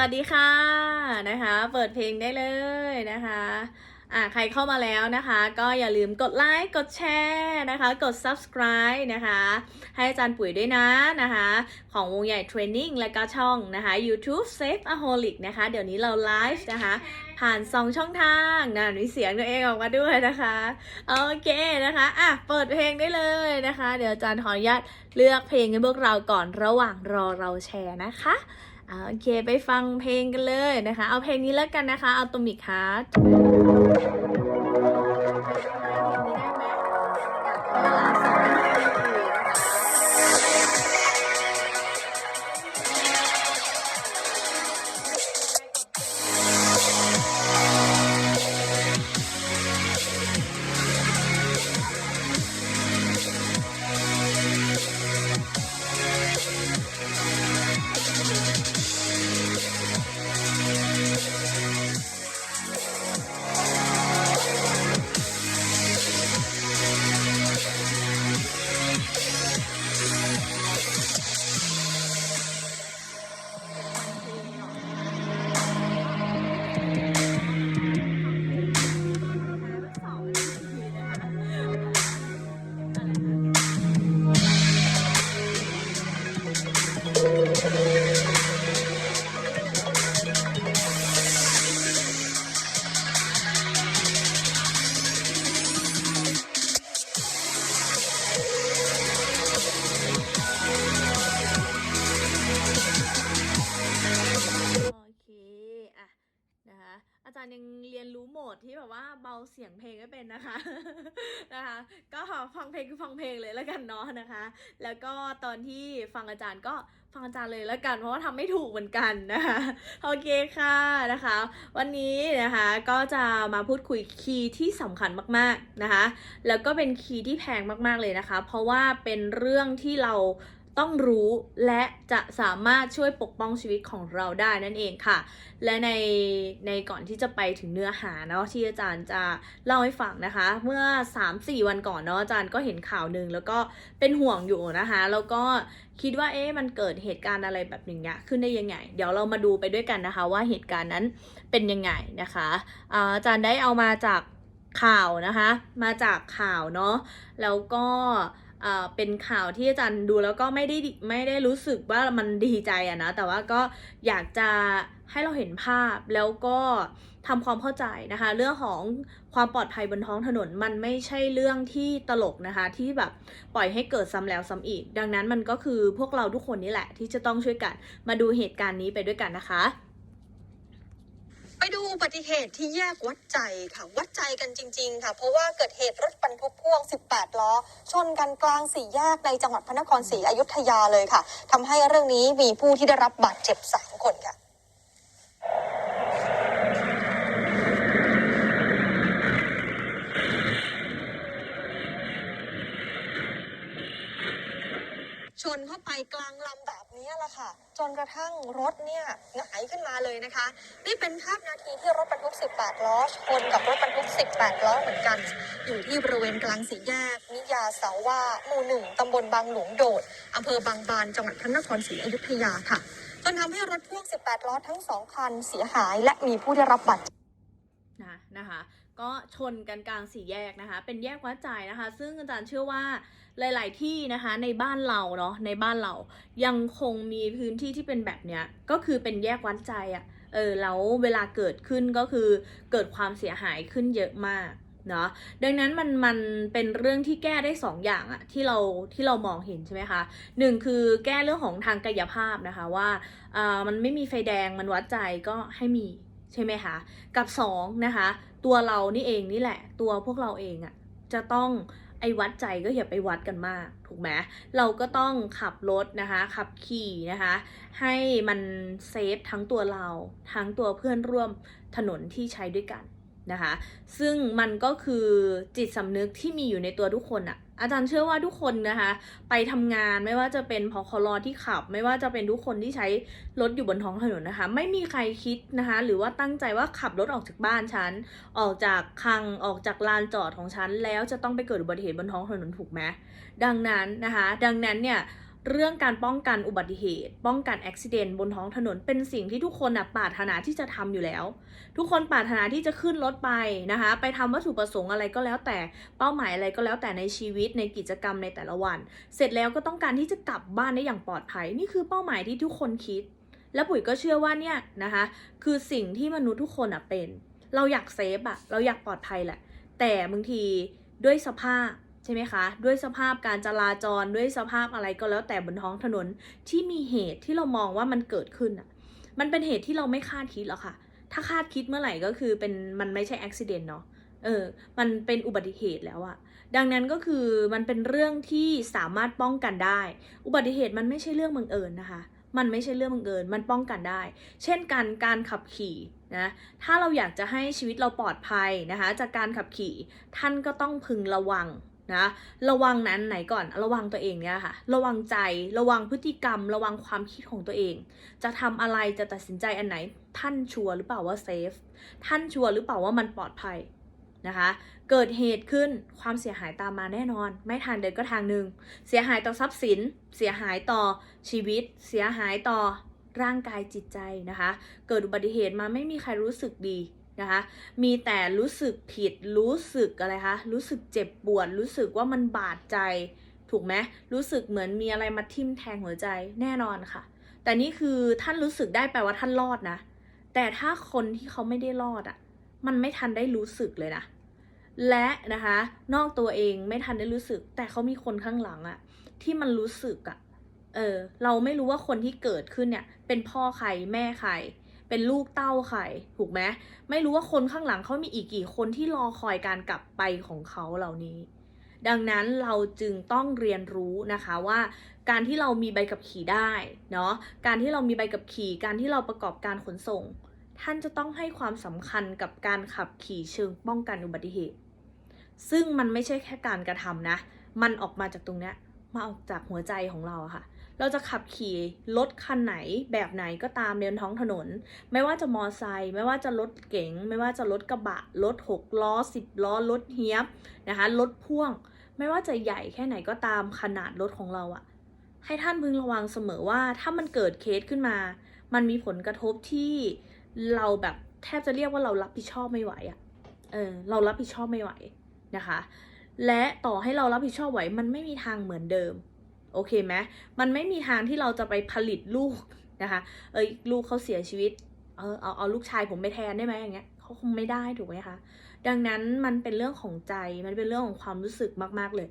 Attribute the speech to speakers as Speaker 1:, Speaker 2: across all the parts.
Speaker 1: วัสดีค่ะนะคะ เปิดเพลงได้เลยนะคะอ่าใครเข้ามาแล้วนะคะ ก็อย่าลืมกดไลค์กดแชร์นะคะ กด subscribe นะคะ ให้อาจารย์ปุ๋ยด้วยนะนะคะ ของวงใหญ่เทรนนิ่งและก็ช่องนะคะ YouTube Save a Holic นะคะ เดี๋ยวนี้เราไลฟ์นะคะ ผ่าน 2 ช่องทางนะมีเสียงตัวเองออกมาด้วยนะคะ โอเคนะคะอะเปิดเพลงได้เลยนะคะ เดี๋ยวอาจารย์ขออนุญาตเลือกเพลงให้พวกเราก่อนระหว่างรอเราแชร์นะคะ โอเคไปฟังเพลงกันเลยนะคะ เอาเพลงนี้แล้วกันนะคะเอ ย์ยังเรียนรู้โหมดที่แบบว่าเบาเสียงเพลงไม่เป็นนะคะ นะคะ ก็ฟังเพลงคือฟังเพลงเลยแล้วกันเนาะนะคะ แล้วก็ตอนที่ฟังอาจารย์ก็ฟังอาจารย์เลยแล้วกัน เพราะว่าทำไม่ถูกเหมือนกันนะคะ โอเคค่ะนะคะ วันนี้นะคะก็จะมาพูดคุยคีย์ที่สำคัญมากๆนะคะ แล้วก็เป็นคีย์ที่แพงมากๆเลยนะคะ เพราะว่าเป็นเรื่องที่เรา ต้องรู้และจะสามารถช่วยปกป้องชีวิตของเราได้นั่นเองค่ะ และในในก่อนที่จะไปถึงเนื้อหาเนาะที่อาจารย์จะเล่าให้ฟังนะคะ เมื่อ 3-4 วันก่อนเนาะอาจารย์ก็เห็นข่าวหนึ่งแล้วก็เป็นห่วงอยู่นะคะ แล้วก็คิดว่าเอ๊ะมันเกิดเหตุการณ์อะไรแบบนี้ขึ้นได้ยังไง เดี๋ยวเรามาดูไปด้วยกันนะคะ ว่าเหตุการณ์นั้นเป็นยังไงนะคะอาจารย์ได้เอามาจากข่าวนะคะ มาจากข่าวเนาะแล้วก็ เป็นข่าวที่อาจารย์ดูแล้วก็ไม่ได้ไม่ได้รู้สึกว่ามันดีใจอะนะแต่ว่าก็อยากจะให้เราเห็นภาพแล้วก็ทำความเข้าใจนะคะ เรื่องของความปลอดภัยบนท้องถนนมันไม่ใช่เรื่องที่ตลกนะคะ ที่แบบปล่อยให้เกิดซ้ำแล้วซ้ำอีก ดังนั้นมันก็คือพวกเราทุกคนนี่แหละ ที่จะต้องช่วยกันมาดูเหตุการณ์นี้ไปด้วยกันนะคะ
Speaker 2: ไปดูอุบัติเหตุที่แยกวัดใจค่ะ วัดใจกันจริง ๆ ค่ะ เพราะว่าเกิดเหตุรถบรรทุกพ่วง 18 ล้อ ชนกันกลางสี่แยกในจังหวัดพระนครศรีอยุธยาเลยค่ะทำให้เรื่องนี้มีผู้ที่ได้รับบาดเจ็บ 3 คนค่ะ ชนเข้าไปกลางลำแบบนี้แหละค่ะ จนกระทั่งรถเนี่ยหงายขึ้นมาเลยนะคะ นี่เป็นภาพนาทีที่รถบรรทุก 18 ล้อชนกับรถบรรทุก 18 ล้อเหมือนกัน อยู่ที่บริเวณกลางสี่แยกนิยาเสาว่าหมู่หนึ่งตำบลบางหลวงโดดอำเภอบางบานจังหวัดพระนครศรีอยุธยาค่ะจนทำให้รถพ่วง 18 ล้อทั้งสองคันเสียหายและมีผู้ได้รับบาดเจ็บ
Speaker 1: นะนะคะก็ชนกันกลางสี่แยกนะคะ เป็นแยกวัดใจนะคะ ซึ่งอาจารย์เชื่อว่า หลาย ๆ ที่นะคะในบ้านเราเนาะในบ้านเรายังคงมีพื้นที่ที่เป็นแบบเนี้ยก็คือเป็นแยกวัดใจอะ่ะเออแล้วเวลาเกิดขึ้นก็คือเกิดความเสียหายขึ้นเยอะมากเนาะดังนั้นมันมันเป็นเรื่องที่แก้ได้สองอย่างอะที่เราที่เรามองเห็นใช่ไหมคะหนึ่งคือแก้เรื่องของทางกายภาพนะคะว่าอ่ามันไม่มีไฟแดงมันวัดใจก็ให้มีใช่ไหมคะกับ2นะคะตัวเรานี่เองนี่แหละ ตัวพวกเราเองอะจะต้อง ไอ้วัดใจก็อย่าไปวัดกันมาก ถูกไหมเราก็ต้องขับรถนะคะ ขับขี่นะคะ ให้มันเซฟทั้งตัวเรา ทั้งตัวเพื่อนร่วมถนนที่ใช้ด้วยกันนะคะ ซึ่งมันก็คือจิตสำนึกที่มีอยู่ในตัวทุกคนอะ อาจารย์เชื่อว่าทุกคนนะคะ ไปทำงานไม่ว่าจะเป็นพอคลอที่ขับ ไม่ว่าจะเป็นทุกคนที่ใช้รถอยู่บนท้องถนนนะคะ ไม่มีใครคิดนะคะ หรือว่าตั้งใจว่าขับรถออกจากบ้านฉัน ออกจากคังออกจากลานจอดของฉัน แล้วจะต้องไปเกิดอุบัติเหตุบนท้องถนนถูกไหมดังนั้นนะคะ ดังนั้นเนี่ย เรื่องการป้องกันอุบัติเหตุ ป้องกันอุบิเหตุบนท้องถนนเป็นสิ่งที่ทุกคนอะปรารถนาที่จะทำอยู่แล้ว ทุกคนปรารถนาที่จะขึ้นรถไปนะคะ ไปทำวัตถุประสงค์อะไรก็แล้วแต่เป้าหมายอะไรก็แล้วแต่ในชีวิตในกิจกรรมในแต่ละวัน เสร็จแล้วก็ต้องการที่จะกลับบ้านได้อย่างปลอดภัย นี่คือเป้าหมายที่ทุกคนคิด และปุ๋ยก็เชื่อว่าเนี่ยนะคะคือสิ่งที่มนุษย์ทุกคนอะเป็น เราอยากเซฟอะเราอยากปลอดภัยแหละ แต่บางทีด้วยสภาพ ช่ไหมคะ ด้วยสภาพการจราจรด้วยสภาพอะไรก็แล้วแต่บนท้องถนนที่มีเหตุที่เรามองว่ามันเกิดขึ้นอะ มันเป็นเหตุที่เราไม่คาดคิดหรอกค่ะ ถ้าคาดคิดเมื่อไหร่ก็คือเป็นมันไม่ใช่อุบิเหตุเนาะ เออ มันเป็นอุบัติเหตุแล้วอะดังนั้นก็คือมันเป็นเรื่องที่สามารถป้องกันได้ อุบัติเหตุมันไม่ใช่เรื่องบังเอิญนะคะ มันไม่ใช่เรื่องบังเอิญ มันป้องกันได้ เช่นกันการขับขี่นะ ถ้าเราอยากจะให้ชีวิตเราปลอดภัยนะคะ จากการขับขี่ ท่านก็ต้องพึงระวัง นะ ระวังนั้นไหนก่อน ระวังตัวเองเนี่ยค่ะ ระวังใจ ระวังพฤติกรรม ระวังความคิดของตัวเอง จะทำอะไรจะตัดสินใจอันไหน ท่านชัวร์หรือเปล่าว่าเซฟ ท่านชัวร์หรือเปล่าว่ามันปลอดภัยนะคะ เกิดเหตุขึ้นความเสียหายตามมาแน่นอน ไม่ทางเดินก็ทางหนึ่ง เสียหายต่อทรัพย์สิน เสียหายต่อชีวิต เสียหายต่อร่างกายจิตใจนะคะ เกิดอุบัติเหตุมาไม่มีใครรู้สึกดี นะคะ มีแต่รู้สึกผิด รู้สึกอะไรคะ รู้สึกเจ็บปวด รู้สึกว่ามันบาดใจ ถูกไหมรู้สึกเหมือนมีอะไรมาทิ่มแทงหัวใจแน่นอนค่ะ แต่นี่คือท่านรู้สึกได้แปลว่าท่านรอดนะ แต่ถ้าคนที่เขาไม่ได้รอดอะ่ะ มันไม่ทันได้รู้สึกเลยนะ และนะคะ นอกตัวเองไม่ทันได้รู้สึก แต่เขามีคนข้างหลังอะที่มันรู้สึกอะ เออ เราไม่รู้ว่าคนที่เกิดขึ้นเนี่ย เป็นพ่อใครแม่ใคร เป็นลูกเต้าใครถูกไหมไม่รู้ว่าคนข้างหลังเขามีอีกกี่คนที่รอคอยการกลับไปของเขาเหล่านี้ ดังนั้นเราจึงต้องเรียนรู้นะคะว่าการที่เรามีใบขับขี่ได้เนาะการที่เรามีใบขับขี่ การที่เราประกอบการขนส่ง ท่านจะต้องให้ความสำคัญกับการขับขี่เชิงป้องกันอุบัติเหตุ ซึ่งมันไม่ใช่แค่การกระทำนะ มันออกมาจากตรงเนี้ยมาออกจากหัวใจของเราค่ะ เราจะขับขี่รถคันไหนแบบไหนก็ตามเดินท้องถนน ไม่ว่าจะมอไซค์ไม่ว่าจะรถเก๋งไม่ว่าจะรถกระบะรถหกล้อสิบล้อรถเฮียบนะคะรถพ่วง ไม่ว่าจะใหญ่แค่ไหนก็ตามขนาดรถของเราอะให้ท่านพึงระวังเสมอว่าถ้ามันเกิดเคสขึ้นมา มันมีผลกระทบที่เราแบบแทบจะเรียกว่าเรารับผิดชอบไม่ไหวอะเออเรารับผิดชอบไม่ไหวนะคะ และต่อให้เรารับผิดชอบไหวมันไม่มีทางเหมือนเดิม โอเคไหมมันไม่มีทางที่เราจะไปผลิตลูกนะคะ เอ้ยลูกเขาเสียชีวิต เออเอาเอาลูกชายผมไปแทนได้ไหมอย่างเงี้ยเขาคงไม่ได้ถูกไหมคะ ดังนั้นมันเป็นเรื่องของใจ มันเป็นเรื่องของความรู้สึกมาก ๆเลย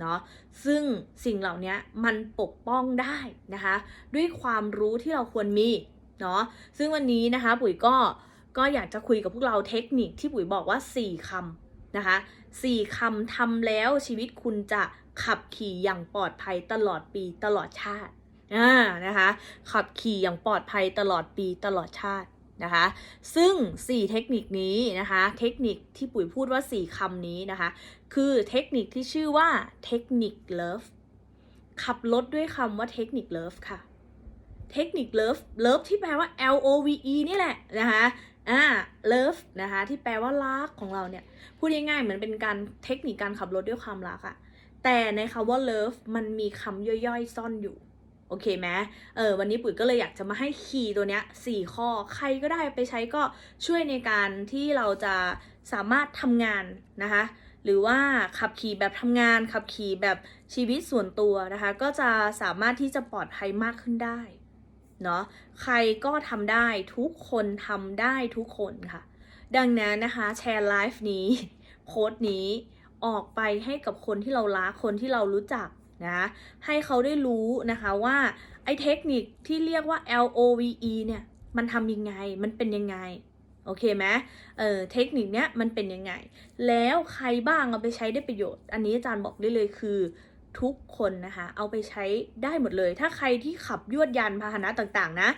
Speaker 1: เนาะ ซึ่งสิ่งเหล่านี้มันปกป้องได้นะคะ ด้วยความรู้ที่เราควรมีเนาะ ซึ่งวันนี้นะคะปุ๋ยก็ก็อยากจะคุยกับพวกเราเทคนิคที่ปุ๋ยบอกว่า 4คำนะคะ4คำทำแล้วชีวิตคุณจะ ขับขี่อย่างปลอดภัยตลอดปีตลอดชาติอ่านะคะขับขี่อย่างปลอดภัยตลอดปีตลอดชาตินะคะ ซึ่ง 4 เทคนิคนี้นะคะ เทคนิคที่ปุ๋ยพูดว่า 4คำนี้นะคะ คือเทคนิคที่ชื่อว่าเทคนิคเลิฟขับรถด้วยคำว่าเทคนิคเลิฟค่ะ เทคนิคเลิฟเลิฟที่แปลว่า L O V E นี่แหละนะคะอ่าเลิฟนะคะ ที่แปลว่ารักของเราเนี่ย พูดง่ายๆเหมือนเป็นการเทคนิคการขับรถด้วยความรักอะ แต่ในคำว่าเลิฟมันมีคำย่อยๆ ซ่อนอยู่โอเคไหมเออวันนี้ปุ๋ยก็เลยอยากจะมาให้คีย์ตัวเนี้ยสี่ข้อ ใครก็ได้ไปใช้ก็ช่วยในการที่เราจะสามารถทำงานนะคะ หรือว่าขับขี่แบบทำงาน ขับขี่แบบชีวิตส่วนตัวนะคะ ก็จะสามารถที่จะปลอดภัยมากขึ้นได้ เนาะ ใครก็ทำได้ทุกคนทำได้ทุกคนค่ะ ดังนั้นนะคะ แชร์ไลฟ์นี้โพสต์นี้ ออกไปให้กับคนที่เรารักคนที่เรารู้จักนะให้เขาได้รู้นะคะว่าไอ้เทคนิคที่เรียกว่า L O V E เนี่ยมันทำยังไงมันเป็นยังไงโอเคไหมเออเทคนิคเนี้ยมันเป็นยังไง แล้วใครบ้างเอาไปใช้ได้ประโยชน์ อันนี้อาจารย์บอกได้เลยคือทุกคนนะคะเอาไปใช้ได้หมดเลย ถ้าใครที่ขับยวดยานพาหนะต่างๆนะ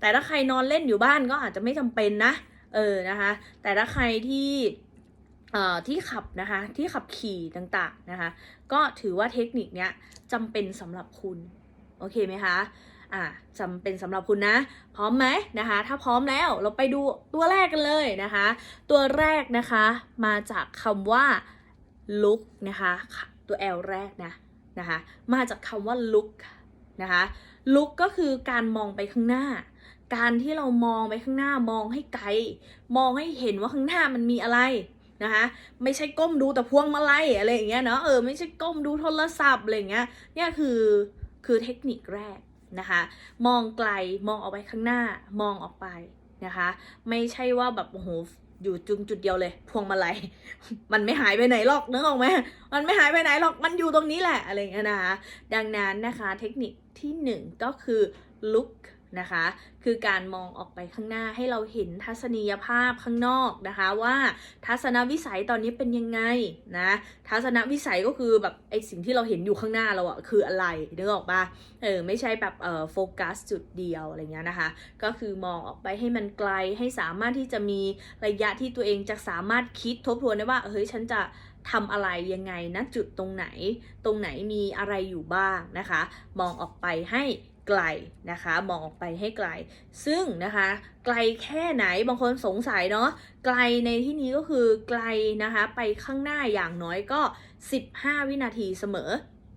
Speaker 1: แต่ถ้าใครนอนเล่นอยู่บ้านก็อาจจะไม่จำเป็นนะ เออนะคะ แต่ถ้าใครที่ ที่ขับนะคะที่ขับขี่ต่างๆนะคะ ก็ถือว่าเทคนิคเนี้ยจำเป็นสำหรับคุณ โอเคไหมคะอ่าจำเป็นสำหรับคุณนะ พร้อมไหมนะคะ ถ้าพร้อมแล้วเราไปดูตัวแรกกันเลยนะคะ ตัวแรกนะคะมาจากคำว่า look นะคะ ตัว L แรกนะนะคะ มาจากคำว่า look นะคะลุกก็คือการมองไปข้างหน้า การที่เรามองไปข้างหน้ามองให้ไกล มองให้เห็นว่าข้างหน้ามันมีอะไร นะคะไม่ใช่ก้มดูแต่พวงมาลัยอะไรอย่างเงี้ยเนาะเออไม่ใช่ก้มดูโทรศัพท์อะไรอย่างเงี้ยเนี่ยคือคือเทคนิคแรกนะคะมองไกลมองออกไปข้างหน้ามองออกไปนะคะไม่ใช่ว่าแบบโอ้โหอยู่จุดจุดเดียวเลย พวงมาลัยมันไม่หายไปไหนหรอกนึกออกไหมมันไม่หายไปไหนหรอกมันอยู่ตรงนี้แหละอะไรเงี้ยนะคะดังนั้นนะคะเทคนิคที่หนึ่งก็คือ look นะคะ คือการมองออกไปข้างหน้าให้เราเห็นทัศนียภาพข้างนอกนะคะว่าทัศนวิสัยตอนนี้เป็นยังไงนะทัศนวิสัยก็คือแบบไอสิ่งที่เราเห็นอยู่ข้างหน้าเราอะคืออะไรนึกออกปะเออไม่ใช่แบบเออโฟกัสจุดเดียวอะไรเงี้ยนะคะ ก็คือมองออกไปให้มันไกลให้สามารถที่จะมีระยะที่ตัวเองจะสามารถคิดทบทวนได้ว่าเฮ้ยฉันจะทำอะไรยังไงนะจุดตรงไหน ตรงไหนมีอะไรอยู่บ้างนะคะ มองออกไปให้ ไกลนะคะ มองออกไปให้ไกล ซึ่งนะคะ ไกลแค่ไหนบางคนสงสัยเนาะไกลในที่นี้ก็คือไกลนะคะ ไปข้างหน้าอย่างน้อยก็ 15 วินาทีเสมอ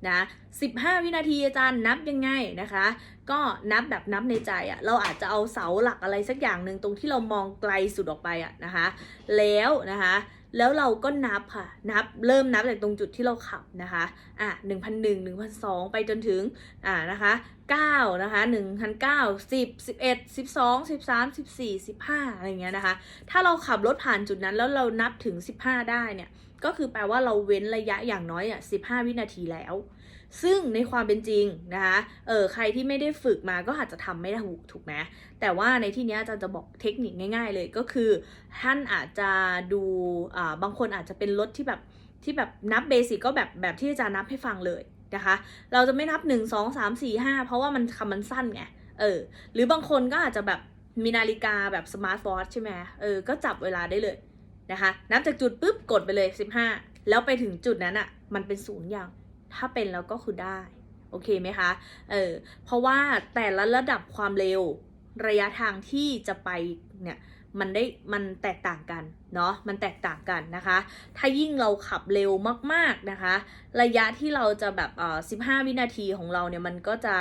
Speaker 1: นะ15 วินาทีอาจารย์นับยังไงนะคะ ก็นับแบบนับในใจอะ่ะเราอาจจะเอาเสาหลักอะไรสักอย่างหนึ่งตรงที่เรามองไกลสุดออกไปอะ่ะนะคะ แล้วนะคะ แล้วเราก็นับค่ะ นับเริ่มนับจากตรงจุดที่เราขับนะคะ อะหนึ่งพันหนึ่งหนึ่งพันสองไปจนถึง อ่านะคะเก้านะคะหนึ่งพันเก้าสิบสิบเอ็ดสิบสองสิบสามสิบสี่สิบห้าอะไรเงี้ยนะคะ ถ้าเราขับรถผ่านจุดนั้นแล้วเรานับถึงสิบห้าได้เนี่ย ก็คือแปลว่าเราเว้นระยะอย่างน้อยอะสิบห้าวินาทีแล้ว ซึ่งในความเป็นจริงนะคะเออใครที่ไม่ได้ฝึกมาก็อาจจะทำไม่ได้ถูกถูกไหมแต่ว่าในที่นี้อาจารย์จะบอกเทคนิคง่ายๆเลยก็คือ ท่านอาจจะดูอ่าบางคนอาจจะเป็นรถที่แบบที่แบบนับเบสิกก็แบบแบบที่อาจารย์นับให้ฟังเลยนะคะ เราจะไม่นับ 1 2 3 4 5 เพราะว่ามันคำมันสั้นไง เออ หรือบางคนก็อาจจะแบบมีนาฬิกาแบบสมาร์ทวอทใช่ไหมเออ ก็จับเวลาได้เลยนะคะ นับจากจุดปุ๊บกดไปเลย 15 แล้วไปถึงจุดนั้นอะ่ะ มันเป็นศูนย์อย่าง ถ้าเป็นแล้วก็คือได้ โอเคไหมคะ เออ เพราะว่าแต่ละระดับความเร็วระยะทางที่จะไปเนี่ยมันได้มันแตกต่างกันเนาะมันแตกต่างกันนะคะ ถ้ายิ่งเราขับเร็วมากๆนะคะ ระยะที่เราจะแบบเอ่อ15วินาทีของเราเนี่ยมันก็จะ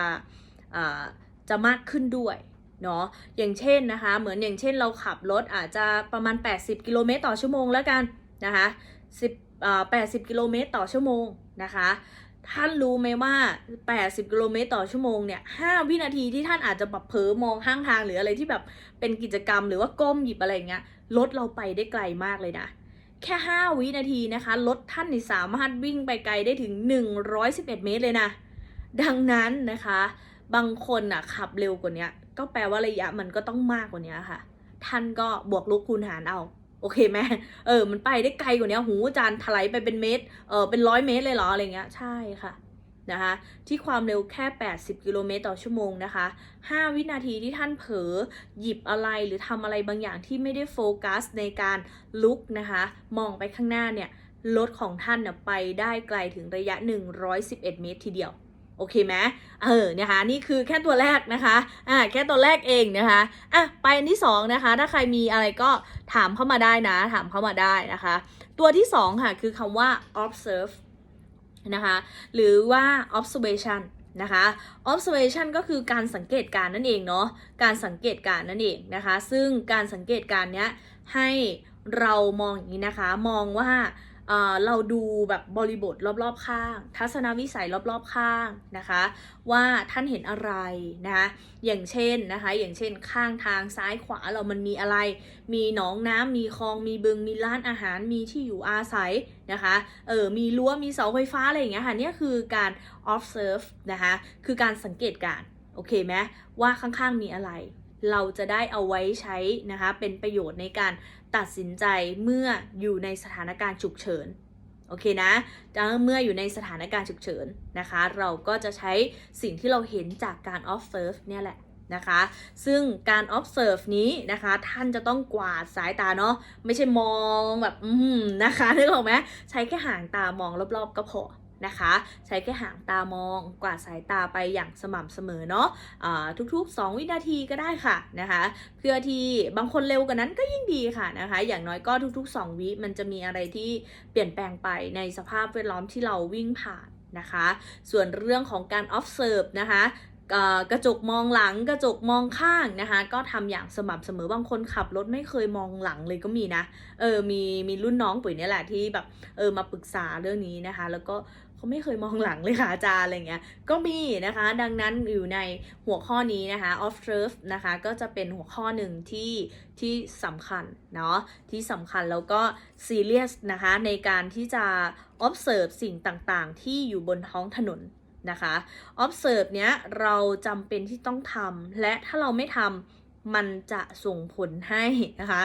Speaker 1: เอ่อจะมากขึ้นด้วยเนาะอย่างเช่นนะคะ เหมือนอย่างเช่นเราขับรถอาจจะประมาณ 80 กิโลเมตรต่อชั่วโมงแล้วกันนะคะ10เอ่อ80 กิโลเมตรต่อชั่วโมงนะคะ ท่านรู้ไหมว่า 80 กิโลเมตรต่อชั่วโมงเนี่ย 5 วินาทีที่ท่านอาจจะแบบเผลอมองข้างทางหรืออะไรที่แบบเป็นกิจกรรมหรือว่าก้มหยิบอะไรเงี้ย รถเราไปได้ไกลมากเลยนะ แค่ 5 วินาทีนะคะ รถท่านนี่สามารถวิ่งไปไกลได้ถึง 111 เมตรเลยนะ ดังนั้นนะคะ บางคนอะขับเร็วกว่านี้ก็แปลว่าระยะมันก็ต้องมากกว่านี้ค่ะ ท่านก็บวกลบคูณหารเอา อเคไหมเออ มันไปได้ไกลกว่านี้หูจารย์ถลายไปเป็นเมตร เออเป็นร้อยเมตรเลยเหรออะไรเงี้ย ใช่ค่ะนะคะที่ความเร็วแค่ 80 กิโลเมตรต่อชั่วโมงนะคะ 5 วินาทีที่ท่านเผลอหยิบอะไรหรือทำอะไรบางอย่างที่ไม่ได้โฟกัสในการลุกนะคะ มองไปข้างหน้าเนี่ย รถของท่านเนี่ยไปได้ไกลถึงระยะ 111 เมตรทีเดียว โอเคไหมเออนะคะนี่คือแค่ตัวแรกนะคะอ่าแค่ตัวแรกเองนะคะอะไปอันที่สองนะคะถ้าใครมีอะไรก็ถามเข้ามาได้นะ ถามเข้ามาได้นะคะ ตัวที่สองค่ะคือคำว่า observe นะคะหรือว่า observation นะคะ observation ก็คือการสังเกตการนั่นเองเนาะการสังเกตการนั่นเองนะคะ ซึ่งการสังเกตการเนี้ยให้เรามองอย่างนี้นะคะ มองว่า เราดูแบบบริบทรอบๆข้าง ทัศนวิสัยรอบๆข้างนะคะ ว่าท่านเห็นอะไรนะคะอย่างเช่นนะคะอย่างเช่นข้างทางซ้ายขวาเรามันมีอะไร มีหนองน้ำมีคลองมีบึงมีร้านอาหารมีที่อยู่อาศัยนะคะเออมีรั้วมีเสาไฟฟ้าอะไรอย่างเงี้ยค่ะเนี่ยคือการ observe นะคะคือการสังเกตการโอเคไหมว่าข้างๆมีอะไร เราจะได้เอาไว้ใช้นะคะเป็นประโยชน์ในการ ตัดสินใจเมื่ออยู่ในสถานการณ์ฉุกเฉินโอเคนะจะเมื่ออยู่ในสถานการณ์ฉุกเฉินนะคะ เราก็จะใช้สิ่งที่เราเห็นจากการ observe เนี่ยแหละนะคะ ซึ่งการ observe นี้นะคะ ท่านจะต้องกวาดสายตาเนาะ ไม่ใช่มองแบบ อืมนะคะนึกออกไหมใช้แค่ห่างตามองรอบๆ ก็พอ นะคะ ใช้แค่หางตามองกวาดสายตาไปอย่างสม่ำเสมอเนาะอ่าทุกๆ 2 วินาทีก็ได้ค่ะนะคะ เพื่อที่บางคนเร็วกว่านั้นก็ยิ่งดีค่ะนะคะ อย่างน้อยก็ทุก ๆ 2 วิมันจะมีอะไรที่เปลี่ยนแปลงไปในสภาพแวดล้อมที่เราวิ่งผ่านนะคะ ส่วนเรื่องของการ observe นะคะกระจกมองหลังกระจกมองข้างนะคะก็ทำอย่างสม่ำเสมอบางคนขับรถไม่เคยมองหลังเลยก็มีนะเออมีมีรุ่นน้องปุ๋ยเนี่ยแหละที่แบบเออมาปรึกษาเรื่องนี้นะคะ แล้วก็ เขาไม่เคยมองหลังเลยค่ะอาจารย์อะไรเงี้ย ก็มีนะคะ ดังนั้นอยู่ในหัวข้อนี้นะคะ off turf นะคะ ก็จะเป็นหัวข้อหนึ่งที่ที่สำคัญเนาะ ที่สำคัญแล้วก็ serious นะคะ ในการที่จะ observe สิ่งต่างๆ ที่อยู่บนท้องถนนนะคะ observe เนี้ยเราจำเป็นที่ต้องทำและถ้าเราไม่ทำมันจะส่งผลให้นะคะ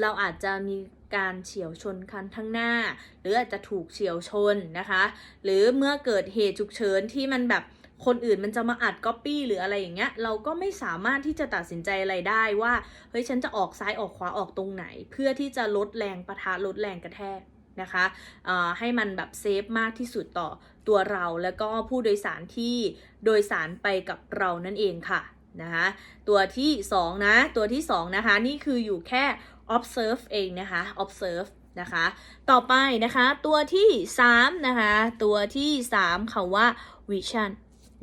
Speaker 1: เราอาจจะมี การเฉียวชนคันข้างหน้า หรืออาจจะถูกเฉียวชนนะคะ หรือเมื่อเกิดเหตุฉุกเฉินที่มันแบบคนอื่นมันจะมาอัดก๊อปปี้หรืออะไรอย่างเงี้ย เราก็ไม่สามารถที่จะตัดสินใจอะไรได้ว่า เฮ้ย ฉันจะออกซ้ายออกขวาออกตรงไหน เพื่อที่จะลดแรงประทะลดแรงกระแทกนะคะให้มันแบบเซฟมากที่สุดต่อตัวเราแล้วก็ผู้โดยสารที่โดยสารไปกับเรานั่นเองค่ะนะคะตัวที่ 2 นะ ตัวที่ 2 นะคะ นี่คืออยู่แค่ observe เองนะคะ observe นะคะ ต่อไปนะคะ ตัวที่3นะคะ ตัวที่ 3คำว่า vision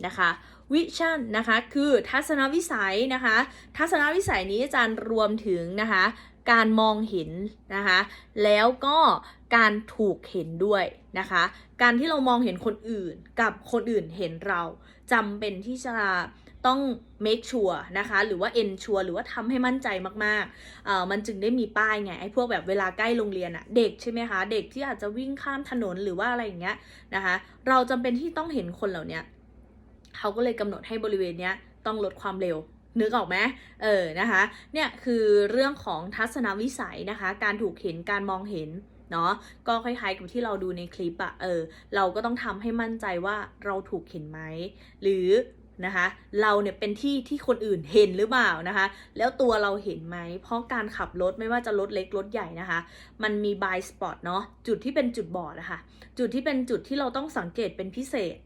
Speaker 1: นะคะ vision นะคะคือทัศนวิสัยนะคะ ทัศนวิสัยนี้อาจารย์รวมถึงนะคะ การมองเห็นนะคะ แล้วก็การถูกเห็นด้วยนะคะ การที่เรามองเห็นคนอื่นกับคนอื่นเห็นเราจำเป็นที่จะ ต้อง make sure นะคะ หรือว่า ensure หรือว่าทำให้มั่นใจมากๆเอ่อมันจึงได้มีป้ายไง ไอ้พวกแบบเวลาใกล้โรงเรียนอะเด็กใช่ไหมคะ เด็กที่อาจจะวิ่งข้ามถนนหรือว่าอะไรอย่างเงี้ยนะคะ เราจำเป็นที่ต้องเห็นคนเหล่านี้เขาก็เลยกำหนดให้บริเวณเนี้ยต้องลดความเร็วนึกออกไหมเออ นะคะ เนี่ยคือเรื่องของทัศนวิสัยนะคะ การถูกเห็น การมองเห็น เนาะ ก็คล้ายๆกับที่เราดูในคลิปอะเออ เราก็ต้องทำให้มั่นใจว่าเราถูกเห็นไหม หรือ นะคะเราเนี่ยเป็นที่ที่คนอื่นเห็นหรือเปล่านะคะ แล้วตัวเราเห็นไหม เพราะการขับรถไม่ว่าจะรถเล็กรถใหญ่นะคะ มันมีบายสปอตเนาะจุดที่เป็นจุดบอดนะคะจุดที่เป็นจุดที่เราต้องสังเกตเป็นพิเศษ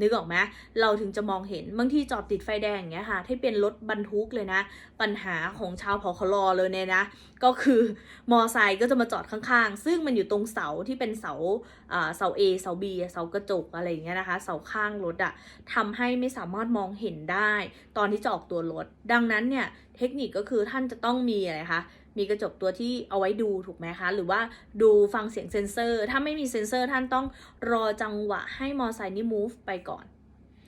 Speaker 1: นึกออกไหมเราถึงจะมองเห็นบางที่จอดติดไฟแดงอย่างเงี้ยค่ะที่เป็นรถบรรทุกเลยนะ ปัญหาของชาวพอคลอเลยเนี่ยนะ ก็คือมอไซค์ก็จะมาจอดข้างๆ ซึ่งมันอยู่ตรงเสาที่เป็นเสาอ่าเสา A เสา B เสากระจกอะไรอย่างเงี้ยนะคะ เสาข้างรถอะทำให้ไม่สามารถมองเห็นได้ ตอนที่จะออกตัวรถ ดังนั้นเนี่ยเทคนิคก็คือท่านจะต้องมีอะไรคะ มีกระจกตัวที่เอาไว้ดูถูกไหมคะ หรือว่าดูฟังเสียงเซ็นเซอร์ ถ้าไม่มีเซ็นเซอร์ท่านต้องรอจังหวะให้มอไซค์นี่ move ไปก่อน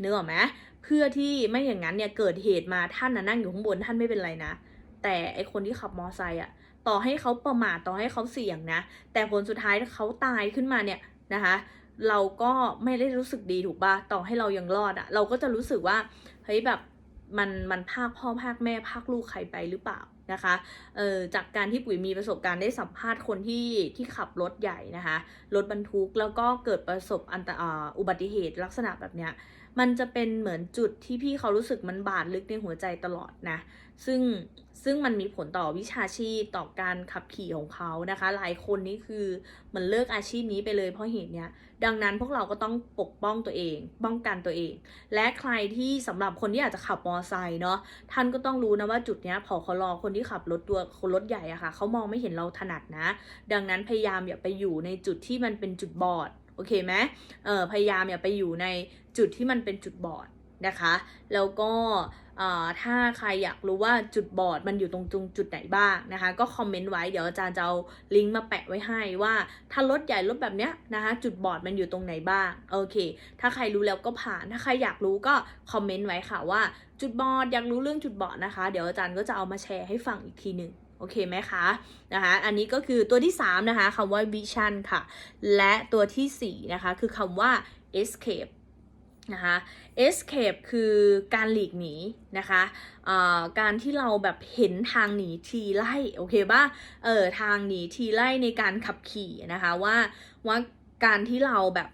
Speaker 1: เนื้อไหมเพื่อที่ไม่อย่างนั้นเนี่ยเกิดเหตุมาท่านนะนั่งอยู่ข้างบนท่านไม่เป็นไรนะ แต่ไอคนที่ขับมอไซค์อะต่อให้เขาประมาทต่อให้เขาเสี่ยงนะ แต่ผลสุดท้ายเขาตายขึ้นมาเนี่ยนะคะ เราก็ไม่ได้รู้สึกดีถูกปะต่อให้เรายังรอดอะเราก็จะรู้สึกว่าเฮ้ยแบบมันมันภาคพ่อภาคแม่ภาคลูกใครไปหรือเปล่า นะคะเออจากการที่ปุ๋ยมีประสบการณ์ได้สัมภาษณ์คนที่ที่ขับรถใหญ่นะคะรถบรรทุกแล้วก็เกิดประสบอันตอ,อุบัติเหตุลักษณะแบบเนี้ยมันจะเป็นเหมือนจุดที่พี่เขารู้สึกมันบาดลึกในหัวใจตลอดนะซึ่ง ซึ่งมันมีผลต่อวิชาชีพต่อการขับขี่ของเขานะคะ หลายคนนี่คือมันเลิกอาชีพนี้ไปเลยเพราะเหตุเนี้ย ดังนั้นพวกเราก็ต้องปกป้องตัวเอง ป้องกันตัวเอง และใครที่สำหรับคนที่อยาจจะขับมอไซค์เนาะท่านก็ต้องรู้นะว่าจุดเนี้ยพอเขารอคนที่ขับรถตัวคนรถใหญ่อะค่ะเขามองไม่เห็นเราถนัดนะ ดังนั้นพยายามอย่าไปอยู่ในจุดที่มันเป็นจุดบอดโอเคไหมเออพยายามอย่าไปอยู่ในจุดที่มันเป็นจุดบอดนะคะ แล้วก็ ถ้าใครอยากรู้ว่าจุดบอดมันอยู่ตรงตรงจุดไหนบ้างนะคะ ก็คอมเมนต์ไว้เดี๋ยวอาจารย์จะเอาลิงก์มาแปะไว้ให้ว่าถ้ารถใหญ่รถแบบเนี้ยนะคะจุดบอดมันอยู่ตรงไหนบ้างโอเค ถ้าใครรู้แล้วก็ผ่านถ้าใครอยากรู้ก็คอมเมนต์ไว้ค่ะว่าจุดบอดอยากรู้เรื่องจุดบอดนะคะ เดี๋ยวอาจารย์ก็จะเอามาแชร์ให้ฟังอีกทีหนึ่งโอเคไหมคะนะคะอันนี้ก็คือตัวที่ 3 นะคะคำว่า vision ค่ะ และตัวทีสี่4 นะคะ คือคำว่า escape นะคะ escape คือการหลีกหนีนะคะการที่เราแบบเห็นทางหนีทีไล่โอเคป่ะเออทางหนีทีไล่ในการขับขี่นะคะว่าว่าการที่เราแบบ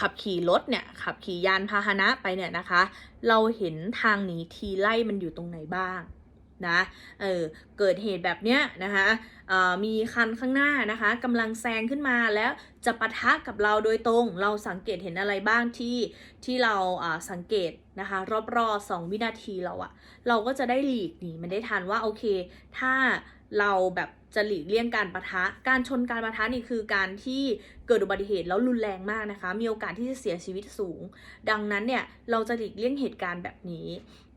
Speaker 1: ขับขี่รถเนี่ยขับขี่ยานพาหนะไปเนี่ยนะคะ เราเห็นทางหนีทีไล่มันอยู่ตรงไหนบ้าง นะเออเกิดเหตุแบบเนี้ยนะคะออมีคันข้างหน้านะคะกำลังแซงขึ้นมาแล้วจะปะทะกับเราโดยตรง เราสังเกตเห็นอะไรบ้างที่ที่เราอ่าสังเกตนะคะรอบๆสองวินาทีเราอะเราก็จะได้หลีกหนีมันได้ทันว่าโอเค ถ้าเราแบบจะหลีกเลี่ยงการประทะ การชนการประทะนี่คือการที่เกิดอุบัติเหตุแล้วรุนแรงมากนะคะ มีโอกาสที่จะเสียชีวิตสูง ดังนั้นเนี่ยเราจะหลีกเลี่ยงเหตุการณ์แบบนี้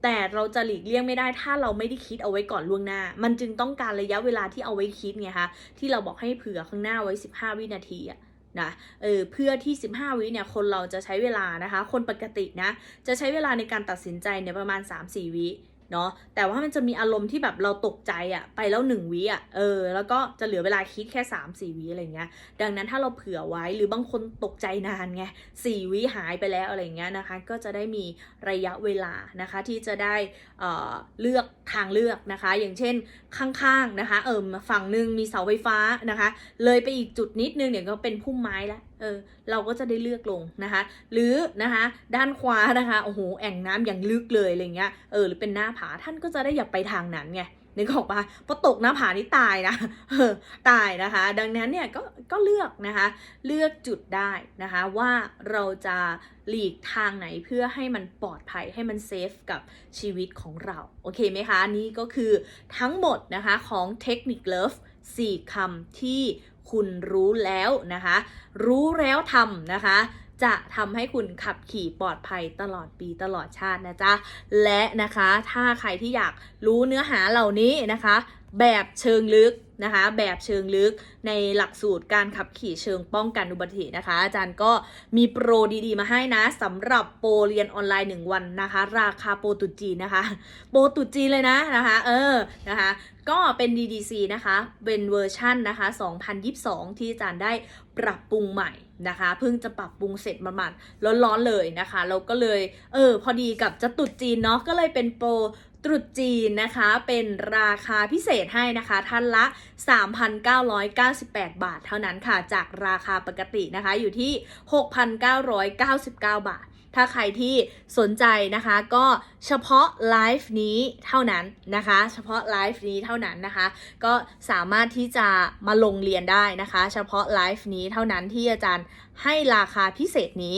Speaker 1: แต่เราจะหลีกเลี่ยงไม่ได้ถ้าเราไม่ได้คิดเอาไว้ก่อนล่วงหน้า มันจึงต้องการระยะเวลาที่เอาไว้คิดไงคะที่เราบอกให้เผื่อข้างหน้าไว้ 15 วินาทีอะนะเออเพื่อที่ 15 วิเนี่ยคนเราจะใช้เวลานะคะ คนปกตินะจะใช้เวลาในการตัดสินใจเนี่ยประมาณ 3-4 วิ เนาะแต่ว่ามันจะมีอารมณ์ที่แบบเราตกใจอะไปแล้วหนึ่งวิอะเออแล้วก็จะเหลือเวลาคิดแค่3-4วิอะไรเงี้ยดังนั้นถ้าเราเผื่อไว้หรือบางคนตกใจนานไงสี่วิหายไปแล้วอะไรเงี้ยนะคะ ก็จะได้มีระยะเวลานะคะที่จะได้เเลือกทางเลือกนะคะ อย่างเช่นข้างๆนะคะเออฝั่งหนึ่งมีเสาไฟฟ้านะคะ เลยไปอีกจุดนิดนึงเนี่ยก็เป็นพุ่มไม้แล้ว เออเราก็จะได้เลือกลงนะคะ หรือนะคะด้านขวานะคะโอ้โหแอ่งน้ำอย่างลึกเลยอะไรเงี้ยเออหรือเป็นหน้าผาท่านก็จะได้อย่าไปทางนั้นไงนึกออกปะพอตกหน้าผานี่ตายนะเออตายนะคะ ดังนั้นเนี่ยก็ก็เลือกนะคะ เลือกจุดได้นะคะว่าเราจะหลีกทางไหนเพื่อให้มันปลอดภัยให้มันเซฟกับชีวิตของเรา โอเคไหมคะ นี่ก็คือทั้งหมดนะคะของเทคนิคเลิฟ4คำที่ คุณรู้แล้วนะคะ รู้แล้วทำนะคะ จะทำให้คุณขับขี่ปลอดภัยตลอดปีตลอดชาตินะจ๊ะ และนะคะถ้าใครที่อยากรู้เนื้อหาเหล่านี้นะคะ แบบเชิงลึก นะคะแบบเชิงลึกในหลักสูตรการขับขี่เชิงป้องกันอุบัติเหตุนะคะ อาจารย์ก็มีโปรดีๆ มาให้นะสำหรับโปรเรียนออนไลน์ 1 วันนะคะ ราคาโปรตุจีนนะคะ โปรตุจีนเลยนะนะคะ เออนะคะก็เป็น DDC นะคะ เป็นเวอร์ชั่นนะคะ 2022 ที่อาจารย์ได้ปรับปรุงใหม่นะคะ เพิ่งจะปรับปรุงเสร็จประมาณร้อนๆเลยนะคะแล้วก็เลย เออ พอดีกับจะตุดจีนเนาะ ก็เลยเป็นโปร ตรุษจีนนะคะเป็นราคาพิเศษให้นะคะท่านละ 3,998 บาทเท่านั้นค่ะ จากราคาปกตินะคะอยู่ที่ 6,999 บาท ถ้าใครที่สนใจนะคะก็เฉพาะไลฟ์นี้เท่านั้นนะคะ เฉพาะไลฟ์นี้เท่านั้นนะคะ ก็สามารถที่จะมาลงเรียนได้นะคะ เฉพาะไลฟ์นี้เท่านั้นที่อาจารย์ให้ราคาพิเศษนี้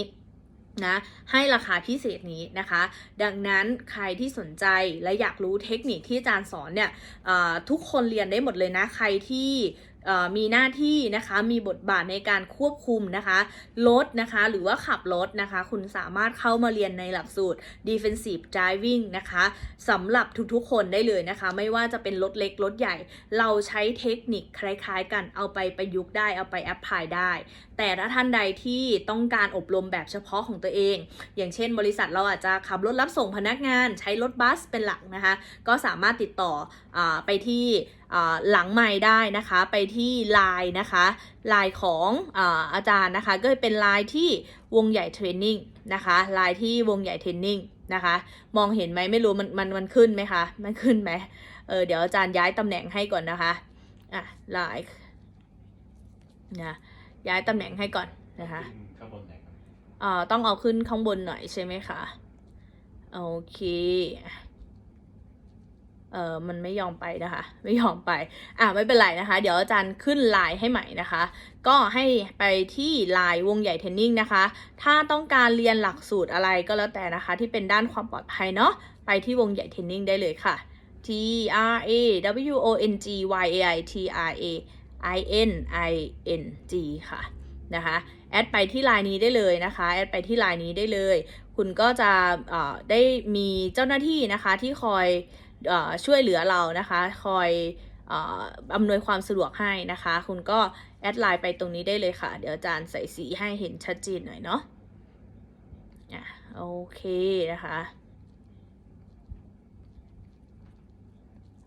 Speaker 1: นะให้ราคาพิเศษนี้นะคะ ดังนั้นใครที่สนใจและอยากรู้เทคนิคที่อาจารย์สอนเนี่ยทุกคนเรียนได้หมดเลยนะ ใครที่มีหน้าที่นะคะมีบทบาทในการควบคุมนะคะรถนะคะหรือว่าขับรถนะคะ คุณสามารถเข้ามาเรียนในหลักสูตร defensive driving นะคะสำหรับทุกๆคนได้เลยนะคะ ไม่ว่าจะเป็นรถเล็กรถใหญ่ เราใช้เทคนิคคล้ายๆ กันเอาไปประยุกต์ได้เอาไปแอพพลายได้ แต่ถ้าท่านใดที่ต้องการอบรมแบบเฉพาะของตัวเอง อย่างเช่น บริษัทเราอาจจะขับรถรับส่งพนักงานใช้รถบัสเป็นหลักนะคะ ก็สามารถติดต่ออไปที่หลังไม้ได้นะคะไปที่ไลน์นะคะไลน์ของอาอาจารย์นะคะก็เป็นไลน์ที่วงใหญ่เทรนนิ่งนะคะไลน์ที่วงใหญ่เทรนนิ่งนะคะมองเห็นไหมไม่รู้มันมันมันขึ้นไหมคะมันขึ้นไหมเออเดี๋ยวอาจารย์ย้ายตำแหน่งให้ก่อนนะคะอะไลน์นะ ย้ายตำแหน่งให้ก่อนนะคะ
Speaker 3: ขึ้นข้างบนไหนครับ
Speaker 1: เอ่อต้องเอาขึ้นข้างบนหน่อยใช่ไหมคะโอเคเออมันไม่ยอมไปนะคะ ไม่ยอมไป อะไม่เป็นไรนะคะ เดี๋ยวอาจารย์ขึ้นไลน์ให้ใหม่นะคะ ก็ให้ไปที่ไลน์วงใหญ่เทรนนิ่งนะคะ ถ้าต้องการเรียนหลักสูตรอะไรก็แล้วแต่นะคะ ที่เป็นด้านความปลอดภัยเนาะ ไปที่วงใหญ่เทรนนิ่งได้เลยค่ะ T R A W O N G Y A I T R A I N I N G ค่ะนะคะแอดไปที่ไลน์นี้ได้เลยนะคะแอดไปที่ไลน์นี้ได้เลย คุณก็จะได้มีเจ้าหน้าที่นะคะที่คอยอช่วยเหลือเรานะคะ คอยอออำนวยความสะดวกให้นะคะ คุณก็แอดไลน์ไปตรงนี้ได้เลยค่ะ เดี๋ยวอาจารย์ใส่สีให้เห็นชัดเจนหน่อยเนาะอะโอเคนะคะ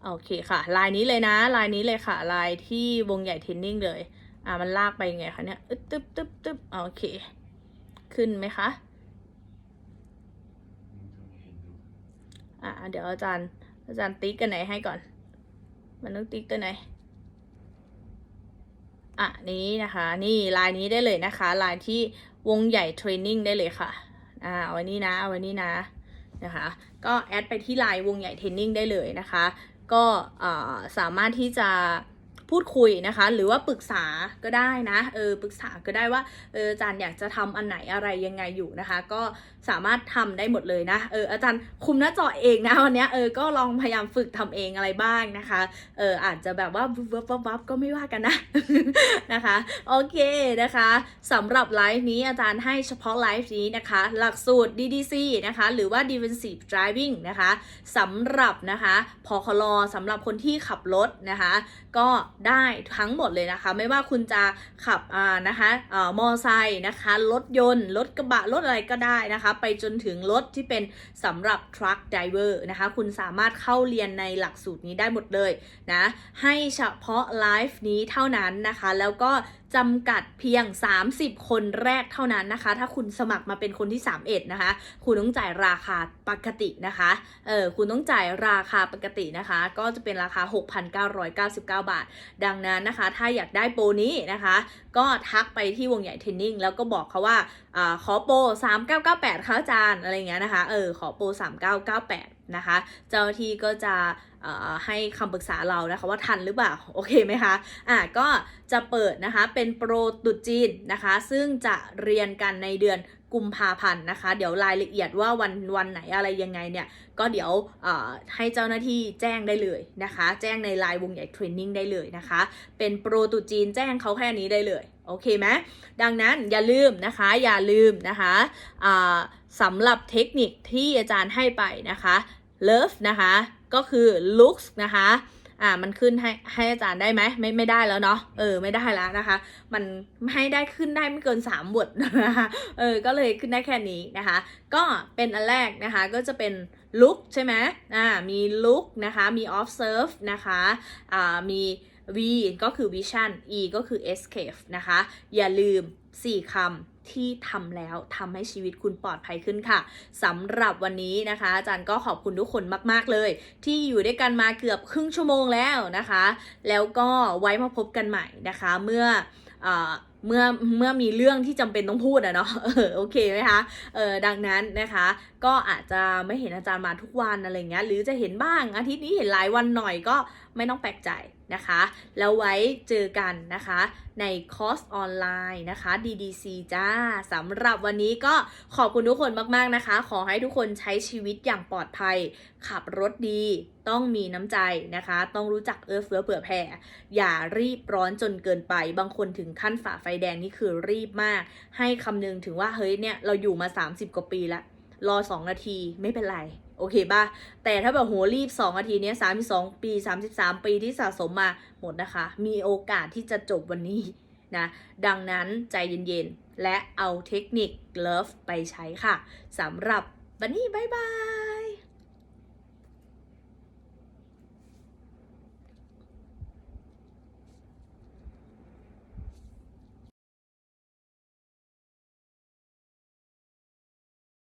Speaker 1: โอเคค่ะ ลายนี้เลยนะ ลายนี้เลยค่ะ ลายที่วงใหญ่เทนนิ่งเลย อ่ามันลากไปยังไงคะเนี่ยอึ๊บตึ๊บตึ๊บตึ๊บโอเค ขึ้นไหมคะ
Speaker 3: อ่า
Speaker 1: เดี๋ยวอาจารย์ อาจารย์ติ๊กกันไหนให้ก่อน มันต้องติ๊กตัวไหน อะนี้นะคะ นี่ลายนี้ได้เลยนะคะ ลายที่วงใหญ่เทรนนิ่งได้เลยค่ะ อ่าเอาไว้นี่นะ เอาไว้นี่นะนะคะ ก็แอดไปที่ไลน์วงใหญ่เทรนนิ่งได้เลยนะคะ ก็สามารถที่จะ พูดคุยนะคะ หรือว่าปรึกษาก็ได้นะเออปรึกษาก็ได้ว่าเอออาจารย์อยากจะทำอันไหนอะไรยังไงอยู่นะคะ ก็สามารถทำได้หมดเลยนะเอออาจารย์คุมหน้าจอเองนะวันนี้เออก็ลองพยายามฝึกทำเองอะไรบ้างนะคะเอออาจจะแบบว่าวับวับวับก็ไม่ว่ากันนะนะคะโอเคนะคะสำหรับไลฟ์นี้อาจารย์ให้เฉพาะไลฟ์นี้นะคะ หลักสูตร DDC นะคะหรือว่า Defensive Driving นะคะสำหรับนะคะพอคลอสำหรับคนที่ขับรถนะคะ ก็ได้ทั้งหมดเลยนะคะ ไม่ว่าคุณจะขับอ่านะคะอ่ามอไซค์นะคะรถยนต์รถกระบะรถอะไรก็ได้นะคะ ไปจนถึงรถที่เป็นสำหรับ truck driver นะคะ คุณสามารถเข้าเรียนในหลักสูตรนี้ได้หมดเลยนะ ให้เฉพาะไลฟ์นี้เท่านั้นนะคะ แล้วก็ จำกัดเพียง 30 คนแรกเท่านั้นนะคะ ถ้าคุณสมัครมาเป็นคนที่ 31 นะคะ คุณต้องจ่ายราคาปกตินะคะ เออคุณต้องจ่ายราคาปกตินะคะ ก็จะเป็นราคา 6,999 บาท ดังนั้นนะคะ ถ้าอยากได้โปรนี้นะคะ ก็ทักไปที่วงใหญ่เทนนิ่งแล้วก็บอกเขาว่าอขอโปร 3998ค่ะอาจารย์อะไรอย่างเงี้ยนะคะ เออ ขอโปร 3998 นะคะ เจ้าหน้าที่ก็จะ ให้คำปรึกษาเรานะคะว่าทันหรือเปล่า โอเคไหมคะอะก็จะเปิดนะคะเป็นโปรตุจีนนะคะ ซึ่งจะเรียนกันในเดือนกุมภาพันธ์นะคะ เดี๋ยวรายละเอียดว่าวันวันไหนอะไรยังไงเนี่ย ก็เดี๋ยวให้เจ้าหน้าที่แจ้งได้เลยนะคะ แจ้งในไลน์วงใหญ่เทรนนิ่งได้เลยนะคะ เป็นโปรตุจีนแจ้งเขาแค่นี้ได้เลย โอเคไหมดังนั้นอย่าลืมนะคะ อย่าลืมนะคะอ่าสำหรับเทคนิคที่อาจารย์ให้ไปนะคะ love นะคะ ก็คือ looks นะคะ อ่า มันขึ้นให้ให้อาจารย์ได้ไหมไม่ไม่ได้แล้วเนาะ เออ ไม่ได้แล้วนะคะ มันให้ได้ขึ้นได้ไม่เกิน 3 บทนะคะ เออ ก็เลยขึ้นได้แค่นี้นะคะ ก็เป็นอันแรกนะคะ ก็จะเป็น look ใช่ไหมอ่า มี look นะคะ มี observe นะคะ อ่า มี V ก็คือ vision E ก็คือ escape นะคะ อย่าลืม 4คำ ที่ทำแล้วทำให้ชีวิตคุณปลอดภัยขึ้นค่ะสำหรับวันนี้นะคะ อาจารย์ก็ขอบคุณทุกคนมาก ๆ เลย ที่อยู่ด้วยกันมาเกือบครึ่งชั่วโมงแล้วนะคะ แล้วก็ไว้มาพบกันใหม่นะคะ เมื่อเมื่อเมื่อมีเรื่องที่จำเป็นต้องพูดอะเนาะโอเคไหมคะเออดังนั้นนะคะ ก็อาจจะไม่เห็นอาจารย์มาทุกวันอะไรเงี้ยหรือจะเห็นบ้างอาทิตย์นี้เห็นหลายวันหน่อยก็ไม่ต้องแปลกใจ นะคะ แล้วไว้เจอกันนะคะในคอร์สออนไลน์นะคะ DDC จ้าสำหรับวันนี้ก็ขอบคุณทุกคนมากๆนะคะ ขอให้ทุกคนใช้ชีวิตอย่างปลอดภัย ขับรถดี ต้องมีน้ำใจนะคะ ต้องรู้จักเอื้อเฟื้อเผื่อแผ่ อย่ารีบร้อนจนเกินไป บางคนถึงขั้นฝ่าไฟแดงนี่คือรีบมาก ให้คำนึงถึงว่าเฮ้ยเนี่ยเราอยู่มา 30 กว่าปีละรอ 2 นาทีไม่เป็นไร โอเคป่ะ แต่ถ้าแบบโหรีบ2นาทีเนี้ย32ปี 33 ปีที่สะสมมาหมดนะคะ มีโอกาสที่จะจบวันนี้นะ ดังนั้นใจเย็นๆ และเอาเทคนิค Love ไปใช้ค่ะสำหรับวันนี้บ๊ายบาย